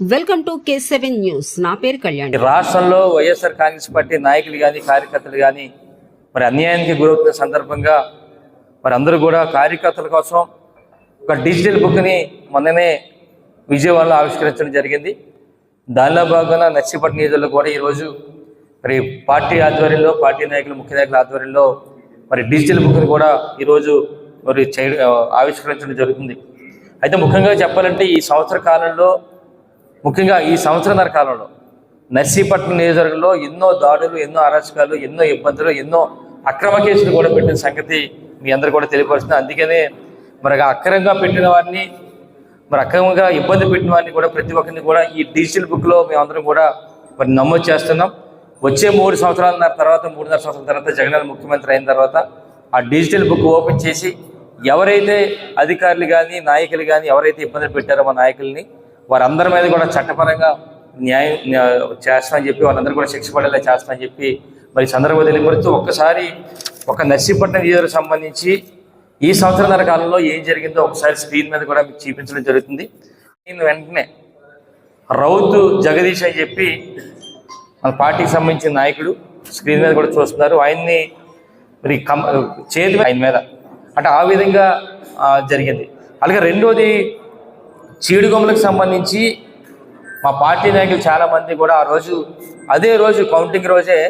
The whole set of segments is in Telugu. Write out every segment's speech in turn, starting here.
Welcome to K seven news. నా పేరు కళ్యాణ్. రాష్ట్రంలో వైఎస్ఆర్ కాంగ్రెస్ పార్టీ నాయకులు కానీ కార్యకర్తలు కానీ మరి అన్యాయానికి గురవుతున్న సందర్భంగా మరి అందరూ కూడా కార్యకర్తల కోసం ఒక డిజిటల్ బుక్ని మొన్ననే విజయవాడలో ఆవిష్కరించడం జరిగింది. దానిలో భాగంగా నర్సీపట్నం నియోజకవర్గంలో కూడా ఈరోజు మరి పార్టీ ఆధ్వర్యంలో పార్టీ నాయకులు ముఖ్య నాయకుల ఆధ్వర్యంలో మరి డిజిటల్ బుక్ని కూడా ఈరోజు మరి చేయ ఆవిష్కరించడం జరుగుతుంది. అయితే ముఖ్యంగా చెప్పాలంటే ఈ సంవత్సర కాలంలో ముఖ్యంగా ఈ సంవత్సరన్నర కాలంలో నర్సీపట్నం నియోజకవర్గంలో ఎన్నో దాడులు ఎన్నో అరాచకాలు ఎన్నో ఇబ్బందులు ఎన్నో అక్రమ కేసులు కూడా పెట్టిన సంగతి మీ అందరూ కూడా తెలియపరుస్తుంది. అందుకనే మరి అక్రమంగా పెట్టిన వారిని మరి అక్రమంగా ఇబ్బంది పెట్టిన వారిని కూడా ప్రతి ఒక్కరిని కూడా ఈ డిజిటల్ బుక్లో మేమందరం కూడా మరి నమోదు చేస్తున్నాం. వచ్చే మూడు సంవత్సరాల తర్వాత మూడున్నర సంవత్సరాల తర్వాత జగన్ ముఖ్యమంత్రి అయిన తర్వాత ఆ డిజిటల్ బుక్ ఓపెన్ చేసి ఎవరైతే అధికారులు కానీ నాయకులు కానీ ఎవరైతే ఇబ్బందులు పెట్టారో మా నాయకుల్ని వారందరి మీద కూడా చట్టపరంగా న్యాయం చేస్తామని చెప్పి వాళ్ళందరూ కూడా శిక్ష పడేలా చేస్తామని చెప్పి మరి చంద్రబాబు సందర్భంగా తెలియపరుస్తూ ఒక్కసారి ఒక నర్సీపట్నం నియోజకవర్గం సంబంధించి ఈ సంవత్సరాల కాలంలో ఏం జరిగిందో ఒకసారి స్క్రీన్ మీద కూడా మీకు చూపించడం జరుగుతుంది. నేను వెంటనే రౌతు జగదీష్ అని చెప్పి మన పార్టీకి సంబంధించిన నాయకుడు స్క్రీన్ మీద కూడా చూస్తున్నారు. ఆయన్ని మరి కం చేతి ఆయన మీద. అంటే ఆ విధంగా జరిగింది. అలాగే రెండోది చీడుగొమ్మలకు సంబంధించి మా పార్టీ నాయకులు చాలామంది కూడా ఆ రోజు అదే రోజు కౌంటింగ్ రోజే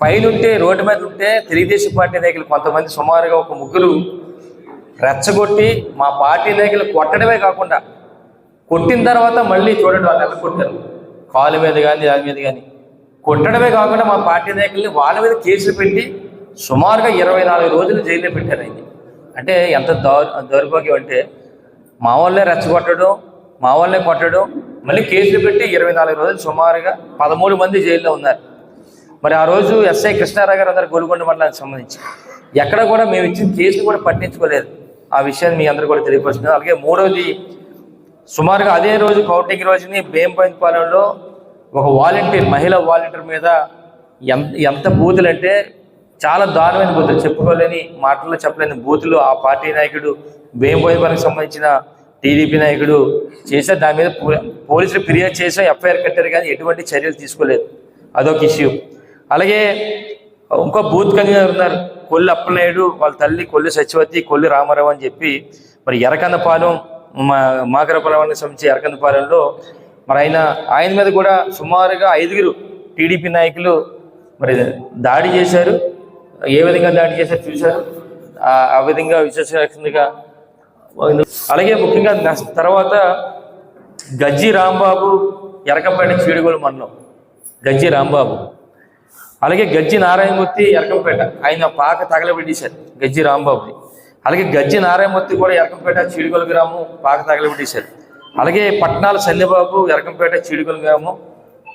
పైనుంటే రోడ్డు మీద ఉంటే తెలుగుదేశం పార్టీ నాయకులు కొంతమంది సుమారుగా ఒక ముగ్గురు రెచ్చగొట్టి మా పార్టీ నాయకులు కొట్టడమే కాకుండా కొట్టిన తర్వాత మళ్ళీ చూడండి వాళ్ళు ఎలా కొట్టారు. కాలు మీద కానీ దాని మీద కానీ కొట్టడమే కాకుండా మా పార్టీ నాయకుల్ని వాళ్ళ మీద కేసులు పెట్టి సుమారుగా ఇరవై నాలుగు రోజులు జైల్లో పెట్టారు అంటే ఎంత దౌర్ దౌర్భాగ్యం అంటే మా వాళ్ళే రెచ్చగొట్టడం మా వాళ్ళే కొట్టడం. మళ్ళీ కేసులు పెట్టి ఇరవై నాలుగు రోజులు సుమారుగా పదమూడు మంది జైల్లో ఉన్నారు. మరి ఆ రోజు ఎస్ఐ కృష్ణారావు గారు అందరు గోల్కొండ మండలానికి సంబంధించి. ఎక్కడ కూడా మేము ఇచ్చిన కేసులు కూడా పట్టించుకోలేదు. ఆ విషయాన్ని మీ అందరూ కూడా తెలియపరుస్తున్నారు అలాగే మూడవది సుమారుగా అదే రోజు కౌంటింగ్ రోజుని భీంపాయింపాలెంలో ఒక వాలంటీర్ మహిళా వాలంటీర్ మీద ఎంత ఎంత బూతులు అంటే చాలా దారుణమైన బూతులు చెప్పుకోలేని మాటల్లో చెప్పలేని బూతులు ఆ పార్టీ నాయకుడు బేంపైపాలెంకి సంబంధించిన టీడీపీ నాయకుడు చేశారు. దాని మీద పో- పోలీసులు ఫిర్యాదు చేసాం ఎఫ్ఐఆర్ కట్టారు కానీ ఎటువంటి చర్యలు తీసుకోలేదు. అదొక ఇష్యూ. అలాగే ఇంకో బూత్ కన్వీనర్ ఉన్నారు. కొల్లి అప్పలనాయుడు వాళ్ళ తల్లి కొల్లి సత్యవతి కొల్లి రామారావు అని చెప్పి మరి ఎరకందపాలెం మా మాకరపాలెంకి సంబంధించి ఎరకందపాలెంలో మరి ఆయన ఆయన మీద కూడా సుమారుగా ఐదుగురు టీడీపీ నాయకులు మరి దాడి చేశారు. ఏ విధంగా దాడి చేశారు చూశారు ఆ- విధంగా విశ్వసనీయంగా అలాగే ముఖ్యంగా తర్వాత గజ్జి రాంబాబు ఎరకంపేట చీడుగోలు మండలం గజ్జి రాంబాబు. అలాగే గజ్జి నారాయణమూర్తి ఎరకంపేట. ఆయన పాక తగలబెట్టేశారు గజ్జి రాంబాబుని. అలాగే గజ్జి నారాయణమూర్తి కూడా ఎరకంపేట చీడుగోలు గ్రామం పాక తగలబెట్టేశారు. అలాగే పట్నాల సల్లిబాబు ఎరకంపేట చీడుగోలు గ్రామం.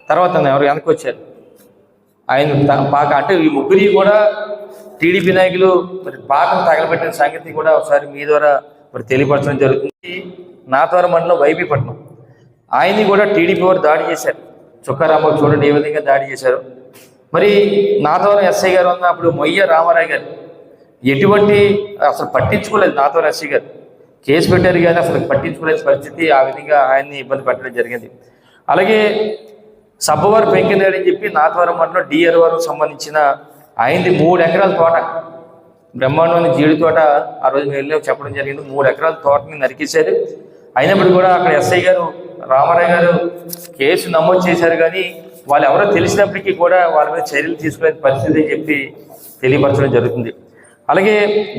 తర్వాత ఎవరు వెనక్కి వచ్చారు? ఆయన పాక అంటే ఈ ముగ్గురి కూడా టీడీపీ నాయకులు మరి పాకను తగలబెట్టిన సంగతి కూడా ఒకసారి మీ ద్వారా మరి తెలియపరచడం జరుగుతుంది. నాతవర మండలం వైబీపట్నం ఆయన్ని కూడా టీడీపీ వారు దాడి చేశారు. చుక్కారాంబాబు చూడండి ఏ విధంగా దాడి చేశారు. మరి నాతవరం ఎస్ఐ గారు ఉన్నప్పుడు మొయ్య రామారావు గారు. ఎటువంటి అసలు పట్టించుకోలేదు నాతవరం ఎస్ఐ గారు. కేసు పెట్టారు కానీ అసలు పట్టించుకోలేని పరిస్థితి ఆ విధంగా ఆయన్ని ఇబ్బంది పెట్టడం జరిగింది. అలాగే సబ్బవారు పెంకినాడు అని చెప్పి నాథవరం మండలం డిఆర్ వారు సంబంధించిన ఆయనది మూడు ఎకరాల తోట. బ్రహ్మాండమైన జీడి తోట ఆ రోజు మేము వెళ్ళి చెప్పడం జరిగింది. మూడు ఎకరాల తోటని నరికేశారు. అయినప్పుడు కూడా అక్కడ ఎస్ఐ గారు రామారావు గారు కేసు నమోదు చేశారు కానీ వాళ్ళు ఎవరో తెలిసినప్పటికీ కూడా వాళ్ళ మీద చర్యలు తీసుకునే పరిస్థితి చెప్పి తెలియపరచడం జరుగుతుంది. అలాగే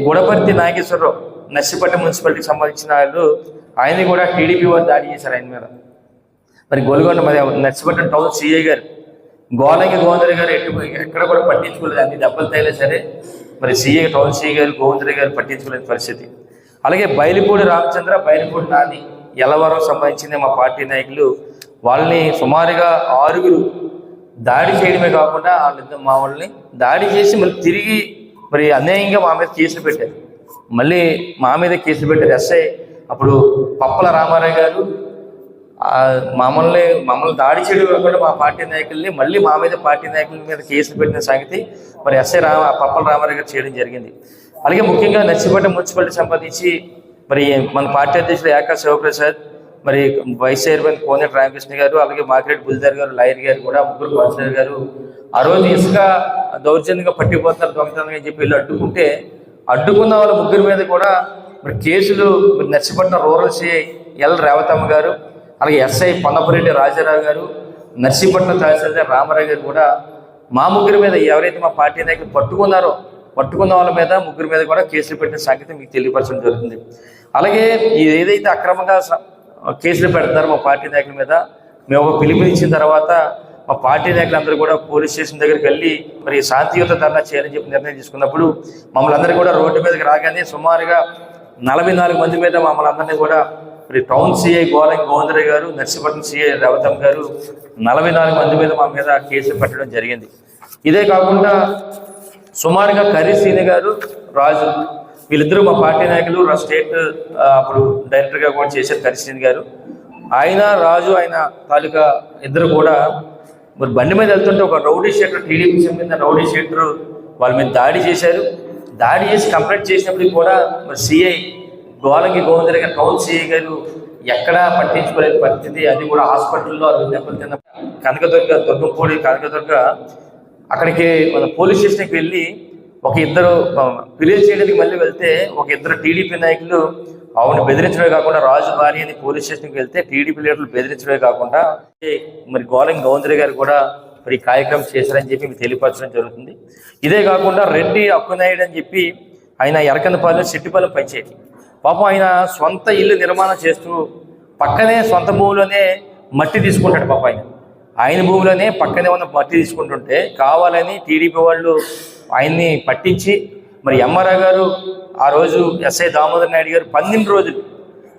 గుడపర్తి నాగేశ్వరరావు నర్సిపట్నం మున్సిపాలిటీకి సంబంధించిన వాళ్ళు ఆయన కూడా టీడీపీ వారు దాడి చేశారు ఆయన మీద. మరి గోల్గొండ మరి నర్సిపట్నం టౌన్ సిఐ గారు గోలంగి గోవిందరి గారు ఎటు ఎక్కడ కూడా పట్టించుకోలేదు. అన్ని దెబ్బలు తగిలే సరే మరి సిఐ టౌన్ సిఐ గారు గోవిందరి గారు పట్టించుకోలేని పరిస్థితి. అలాగే బయలుపూడి రామచంద్ర బయలుపూడి నాని ఎలవరం సంబంధించిన మా పార్టీ నాయకులు వాళ్ళని సుమారుగా ఆరుగురు దాడి చేయడమే కాకుండా వాళ్ళిద్దరు మా వాళ్ళని దాడి చేసి మళ్ళీ తిరిగి మరి అన్యాయంగా మా మీద కేసులు పెట్టారు. మళ్ళీ మా మీద కేసులు పెట్టారు. ఎస్ఐ అప్పుడు పప్పల రామారావు గారు మమ్మల్ని మమ్మల్ని దాడి చేయడం కాకుండా మా పార్టీ నాయకుల్ని మళ్ళీ మా మీద పార్టీ నాయకుల మీద కేసులు పెట్టిన సంగతి మరి ఎస్ఐ రామ పప్పల రామారావు గారు చేయడం జరిగింది. అలాగే ముఖ్యంగా నర్సిపట్నం మున్సిపాలిటీ సంబంధించి మరి మన పార్టీ అధ్యక్షుడు ఏకా శివప్రసాద్ మరి వైస్ చైర్మన్ కోనేటి రామకృష్ణ గారు అలాగే మాకిరెడ్డి బుల్దార్ గారు లాయర్ గారు కూడా ముగ్గురు కౌన్సిలర్ గారు ఆ రోజు ఇసుక దౌర్జన్యంగా పట్టిపోతారు దొంగతనంగా అని చెప్పి వీళ్ళు అడ్డుకుంటే అడ్డుకున్న వాళ్ళ ముగ్గురు మీద కూడా మరి కేసులు మరి Narsipatnam rural CI L Revathamma garu అలాగే ఎస్ఐ పొన్నపురెడ్డి రాజారావు గారు నర్సీపట్నం తహసీల్దార్ రామారావు గారు కూడా మా ముగ్గురు మీద ఎవరైతే మా పార్టీ నాయకులు పట్టుకున్నారో పట్టుకున్న వాళ్ళ మీద ముగ్గురు మీద కూడా కేసులు పెట్టిన సంగతి మీకు తెలియపరచడం జరుగుతుంది. అలాగే ఇది ఏదైతే అక్రమంగా కేసులు పెడతారో మా పార్టీ నాయకుల మీద మేము ఒక పిలుపునిచ్చిన తర్వాత మా పార్టీ నాయకులందరూ కూడా పోలీస్ స్టేషన్ దగ్గరికి వెళ్ళి మరి శాంతియుత ధర్నా చేయాలని చెప్పి నిర్ణయం తీసుకున్నప్పుడు మమ్మల్ని అందరూ కూడా రోడ్డు మీదకి రాగానే సుమారుగా నలభై నాలుగు మంది మీద మమ్మల్ని అందరినీ కూడా మరి టౌన్ సిఐ గోలంగి గోవిందరావు గారు నర్సీపట్నం సిఐ రవతమ్ గారు నలభై నాలుగు మంది మీద మా మీద కేసులు పెట్టడం జరిగింది. ఇదే కాకుండా సుమారుగా కరీసీని గారు రాజు వీళ్ళిద్దరూ మా పార్టీ నాయకులు స్టేట్ అప్పుడు డైరెక్టర్గా కూడా చేశారు కరీసీని గారు. ఆయన రాజు ఆయన తాలూకా ఇద్దరు కూడా మరి బండి మీద వెళ్తుంటే ఒక రౌడీ షీటర్ టీడీపీ చెందిన రౌడీ షీటర్ వాళ్ళ మీద దాడి చేశారు. దాడి చేసి కంప్లైంట్ చేసినప్పటికి కూడా మరి సిఐ గోలంగి గోవిందర్ గారు గారు ఎక్కడా పట్టించుకోలేని పరిస్థితి. అది కూడా హాస్పిటల్లో దెబ్బతిన్న కనకదుర్గ దుర్గంపూడి కనకదుర్గ. అక్కడికి మన పోలీస్ స్టేషన్కి వెళ్ళి ఒక ఇద్దరు ఫిర్యాదు చేయడానికి మళ్ళీ వెళ్తే ఒక ఇద్దరు టీడీపీ నాయకులు ఆవిడని బెదిరించడమే కాకుండా రాజు భార్య అని పోలీస్ స్టేషన్కి వెళ్తే టీడీపీ లీడర్లు బెదిరించడమే కాకుండా మరి గోలంగి గౌందరి గారు కూడా మరి కార్యక్రమం చేశారని చెప్పి మీకు తెలియపరచడం జరుగుతుంది. ఇదే కాకుండా రెడ్డి అక్కునాయుడు అని చెప్పి ఆయన ఎరకందపాలెం సిట్టిపాలెం పంచాయతీ. పాపం ఆయన సొంత ఇల్లు నిర్మాణం చేస్తూ పక్కనే సొంత భూమిలోనే మట్టి తీసుకుంటాడు పాపం ఆయన. ఆయన భూమిలోనే పక్కనే ఉన్న మట్టి తీసుకుంటుంటే కావాలని టీడీపీ వాళ్ళు ఆయన్ని పట్టించి మరి ఎంఆర్ఆర్ గారు ఆ రోజు ఎస్ఐ దామోదర్ నాయుడు గారు పన్నెండు రోజులు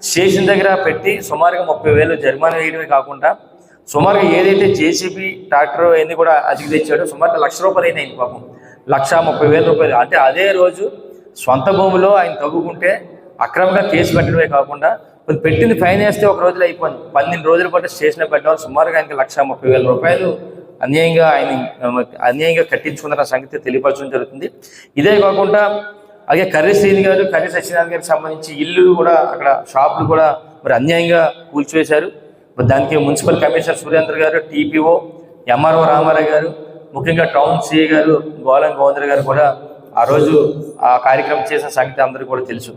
స్టేషన్ దగ్గర పెట్టి సుమారుగా ముప్పై వేలు జరిమానా వేయడమే కాకుండా సుమారుగా ఏదైతే జేసీబీ ట్రాక్టర్ అవన్నీ కూడా అతికి తెచ్చాడో సుమారుగా లక్ష రూపాయలు అయినాయి పాపం. లక్ష ముప్పై వేల రూపాయలు. అంటే అదే రోజు సొంత భూమిలో ఆయన తగ్గుకుంటే అక్రమంగా కేసు పెట్టడమే కాకుండా మరి పెట్టింది ఫైన్ వేస్తే ఒక రోజులో అయిపోయింది. పన్నెండు రోజుల పాటు స్టేషన్లో పెట్టడం సుమారుగా ఆయనకి లక్ష ముప్పై వేల రూపాయలు అన్యాయంగా ఆయన అన్యాయంగా కట్టించుకున్న సంగతి తెలియపరచడం జరుగుతుంది. ఇదే కాకుండా అలాగే కర్రీ శ్రీని గారు కర్రీ సత్యనారాయణ గారికి సంబంధించి ఇల్లు కూడా అక్కడ షాపులు కూడా మరి అన్యాయంగా కూల్చివేశారు. మరి దానికి మున్సిపల్ కమిషనర్ సురేంద్ర గారు టీపీఓ ఎంఆర్ఓ రామారావు గారు ముఖ్యంగా టౌన్ సిఏ గారు గోలం గోవిందర్ గారు కూడా ఆ రోజు ఆ కార్యక్రమం చేసిన సంగతి అందరికీ కూడా తెలుసు.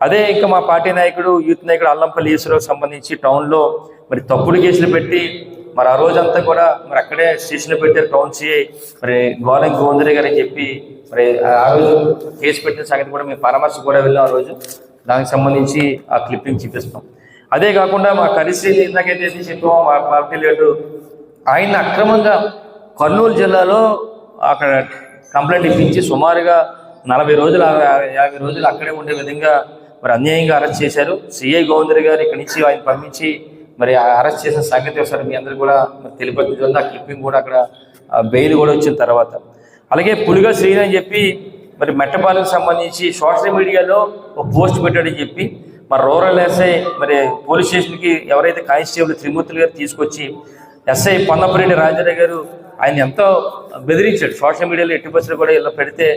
అదే ఇంకా మా పార్టీ నాయకుడు యూత్ నాయకుడు అల్లంపల్లి ఈశ్వరరావు సంబంధించి టౌన్లో మరి తప్పుడు కేసులు పెట్టి మరి ఆ రోజంతా కూడా మరి అక్కడే స్టేషన్లో పెట్టారు టౌన్ సిఐ మరి గోలం గోందరి గారు చెప్పి మరి ఆ రోజు కేసు పెట్టిన సంగతి కూడా మేము పరామర్శ కూడా వెళ్ళాం ఆ రోజు. దానికి సంబంధించి ఆ క్లిప్పింగ్ చూపిస్తాం. అదే కాకుండా మా కలిసి ఇందాకైతే ఏది చెప్పామో మా పార్టీ లీడరు ఆయన అక్రమంగా కర్నూలు జిల్లాలో అక్కడ కంప్లైంట్ ఇప్పించి సుమారుగా నలభై రోజులు యాభై రోజులు అక్కడే ఉండే విధంగా మరి అన్యాయంగా అరెస్ట్ చేశారు. సిఐ గోవిందర్ గారు ఇక్కడి నుంచి ఆయన పంపించి మరి ఆ అరెస్ట్ చేసిన సంగతి ఒకసారి మీ అందరు కూడా మరి తెలిపి ఆ క్లిప్పింగ్ కూడా అక్కడ బెయిల్ కూడా వచ్చిన తర్వాత. అలాగే పులిగా శ్రీని అని చెప్పి మరి మెట్టపాలకు సంబంధించి సోషల్ మీడియాలో ఒక పోస్ట్ పెట్టాడని చెప్పి మరి రూరల్ ఎస్ఐ మరి పోలీస్ స్టేషన్కి ఎవరైతే కానిస్టేబుల్ త్రిమూర్తులు గారు తీసుకొచ్చి ఎస్ఐ పొన్నపరెడ్డి రాజారావు గారు ఆయన ఎంతో బెదిరించాడు. సోషల్ మీడియాలో ఎట్టి బస్సులు కూడా ఇలా పెడితే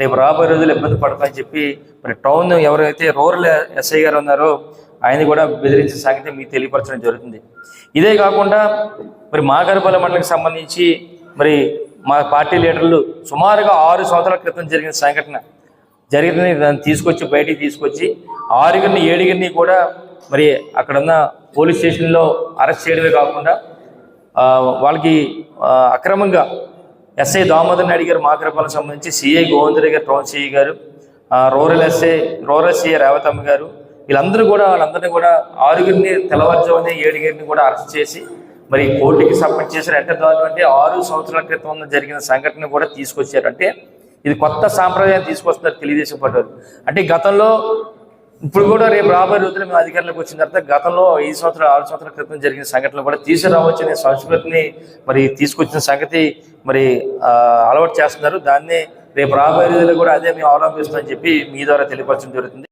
రేపు రాబోయే రోజులు ఇబ్బంది పడతామని చెప్పి మరి టౌన్ ఎవరైతే రూరల్ ఎస్ఐ గారు ఉన్నారో ఆయన కూడా బెదిరించే సంగతి మీకు తెలియపరచడం జరుగుతుంది. ఇదే కాకుండా మరి మాగరపల్లి మండలికి సంబంధించి మరి మా పార్టీ లీడర్లు సుమారుగా ఆరు సంవత్సరాల క్రితం జరిగిన సంఘటన జరిగిన దాన్ని తీసుకొచ్చి బయటికి తీసుకొచ్చి ఆరుగురిని ఏడుగురిని కూడా మరి అక్కడున్న పోలీస్ స్టేషన్లో అరెస్ట్ చేయడమే కాకుండా వాళ్ళకి అక్రమంగా ఎస్ఐ దామోదర్ నాయుడు గారు మాకరపాలకు సంబంధించి CI Govindareddy garu town CI garu rural SI rural CI Revathamma garu వీళ్ళందరూ కూడా వాళ్ళందరినీ కూడా ఆరుగురిని తెల్లవారుజామునే ఏడుగురిని కూడా అరెస్ట్ చేసి మరి కోర్టుకి సబ్మిట్ చేశారు ఎంత దారుణం అంటే ఆరు సంవత్సరాల క్రితం జరిగిన సంఘటన కూడా తీసుకొచ్చారు. అంటే ఇది కొత్త సాంప్రదాయం తీసుకొస్తున్నారు తెలుగుదేశం పార్టీ అంటే గతంలో ఇప్పుడు కూడా రేపు రాబోయే రోజులు మేము అధికారులకు వచ్చిన తర్వాత గతంలో ఐదు సంవత్సరాలు ఆరు సంవత్సరాల క్రితం జరిగిన సంఘటనలు కూడా తీసుకురావచ్చనే సంస్కృతిని మరి తీసుకొచ్చిన సంగతి మరి ఆ, అలవాటు చేస్తున్నారు. దాన్ని రేపు రాబోయే రోజుల్లో కూడా అదే మేము అవలంబిస్తామని చెప్పి మీ ద్వారా తెలియపరచడం జరుగుతుంది.